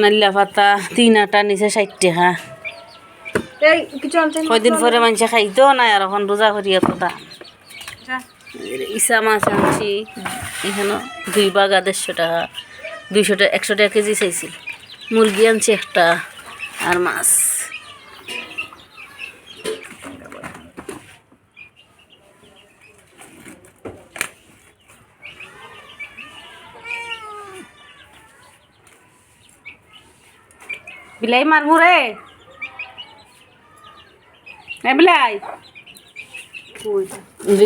নাল্লা পাতা তিন আটা নিচে ষাট টাকা। কয়দিন পরে মানুষে খাইতো নাই আর এখন রোজা করি এতটা দাম ইসা মাছ আনছি এখানে দুই বাগা দেড়শো টাকা দুইশো টাকা একশো টাকা কেজি চাইছি মুরগি আনছি একটা আর মাছ। বিলাই মারব রে এ বিলাই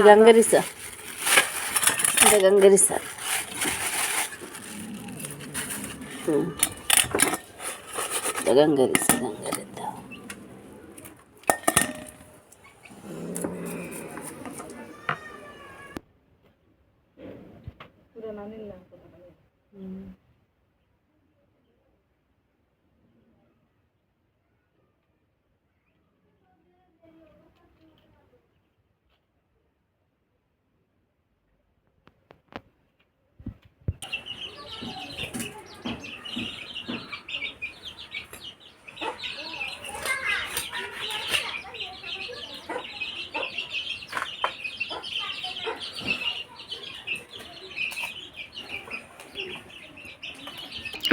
গঙ্গারিসা গঙ্গারিসা ಗಂಗರಿಸಿ ಗಂಗರಿದ್ದ ಪುರ ನಾನಿಲ್ಲ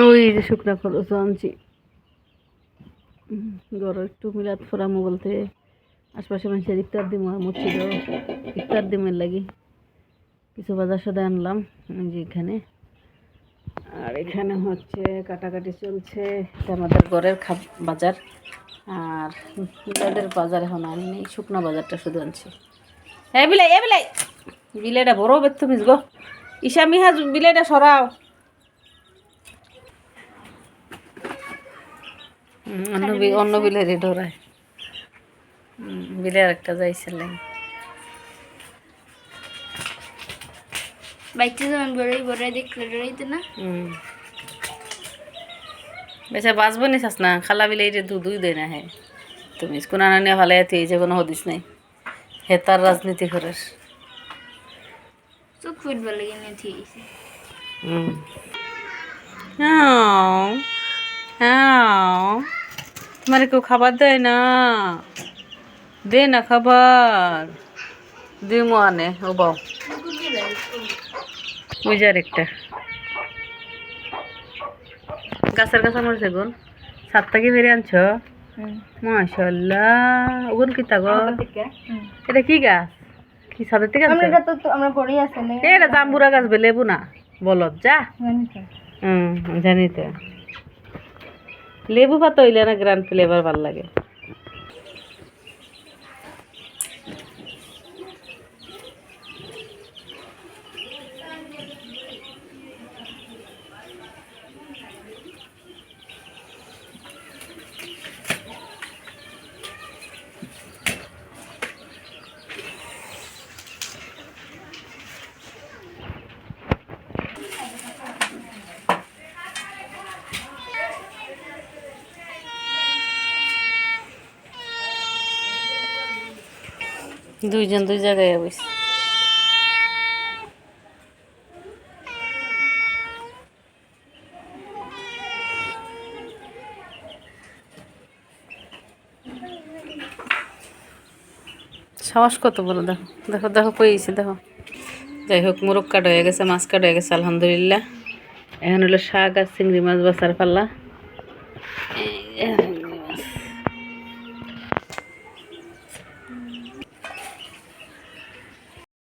ওই যে শুকনা খরচ আনছি। গরু একটু মিলাদ ফোরামো বলতে আশপাশে মানুষের ইফতার দিম মসজিদ ইফতার দিমের লাগি কিছু বাজার সাদা আনলাম যে এখানে। আর এখানে হচ্ছে কাটাকাটি চলছে, এটা আমাদের ঘরের খাব বাজার। আর মিলাদের বাজার এখন আনি নেই, শুকনো বাজারটা শুধু আনছি। হ্যাঁ বিলাই, এ বিলাই বিলাইটা বড় বের তুমি গো। ঈশা মিহা বিলাইটা সরাও। অন্য অন্য বিলের ডোরায় বিলের একটা যাইছিলেন বাইতে যখন বড়ই বড়ই দেখলে ডরাইতে না। বেচা বাঁচবো নি চাস না খালা বিলে এটা দু দুই দেয় না হে। তুমি কোন আনানি ভালো এতে এই যে কোনো হদিস নাই। হে তার রাজনীতি করে চোখ ফুটবল লাগে না ঠিক আছে। হুম হ্যাঁ হ্যাঁ তোমার কেউ খাবার দেয় না। দে না খাবার। দিমো আনে ও বাও। বুঝার একটা গাছের গাছ আমার সেগুন সাত থেকে বেরিয়ে আনছ? মাশাল্লাহ ওগুন কি তাগো? এটা কি গাছ? কি সাদের থেকে আমরা তো তো আমরা পড়েই আছে না এটা জাম্বুরা গাছ বে লেবু না। বলত যা। হুম জানি তো। লেবু পাতা হইলে না গ্রান্ড ফ্লেভার ভালো লাগে। দুইজন দুই জায়গায় বসে সাহস কত বলো দেখো। দেখো দেখো পেয়েছি দেখো। যাই হোক, মোরগ কাট হয়ে গেছে, মাছ কাট হয়ে গেছে, আলহামদুলিল্লাহ। এখন হলো শাক আর চিংড়ি মাছ বাসার পাল্লা।